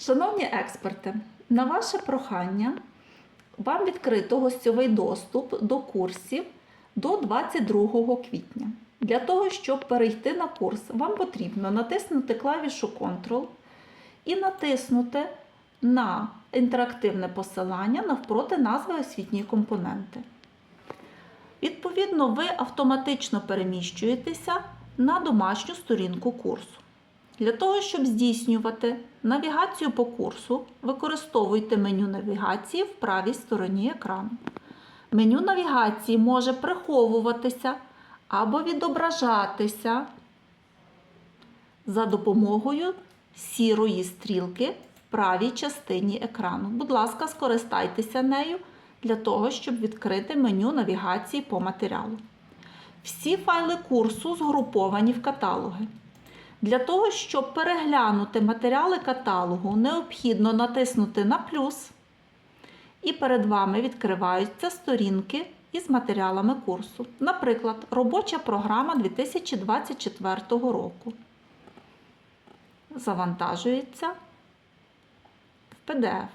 Шановні експерти, на ваше прохання вам відкрито гостьовий доступ до курсів до 22 квітня. Для того, щоб перейти на курс, вам потрібно натиснути клавішу Ctrl і натиснути на інтерактивне посилання навпроти назви освітньої компоненти. Відповідно, ви автоматично переміщуєтеся на домашню сторінку курсу. Для того, щоб здійснювати навігацію по курсу, використовуйте меню навігації в правій стороні екрану. Меню навігації може приховуватися або відображатися за допомогою сірої стрілки в правій частині екрану. Будь ласка, скористайтеся нею для того, щоб відкрити меню навігації по матеріалу. Всі файли курсу згруповані в каталоги. Для того, щоб переглянути матеріали каталогу, необхідно натиснути на плюс, і перед вами відкриваються сторінки із матеріалами курсу. Наприклад, робоча програма 2024 року. Завантажується в PDF.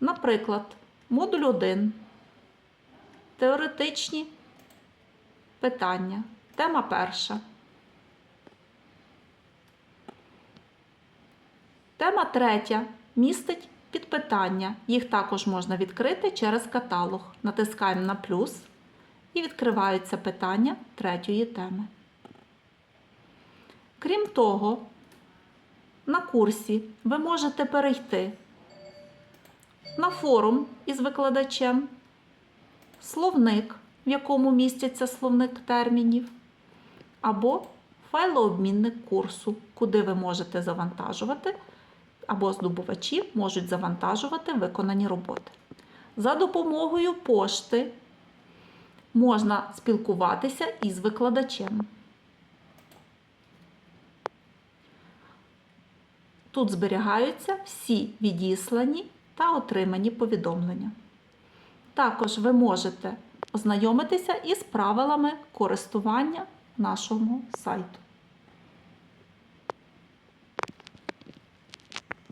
Наприклад, модуль 1. Теоретичні питання. Тема перша. Тема третя містить підпитання. Їх також можна відкрити через каталог. Натискаємо на плюс і відкриваються питання третьої теми. Крім того, на курсі ви можете перейти на форум із викладачем, словник, в якому міститься словник термінів, або файлообмінник курсу, куди ви можете завантажувати, або здобувачі можуть завантажувати виконані роботи. За допомогою пошти можна спілкуватися із викладачем. Тут зберігаються всі відіслані та отримані повідомлення. Також ви можете ознайомитися із правилами користування нашого сайту.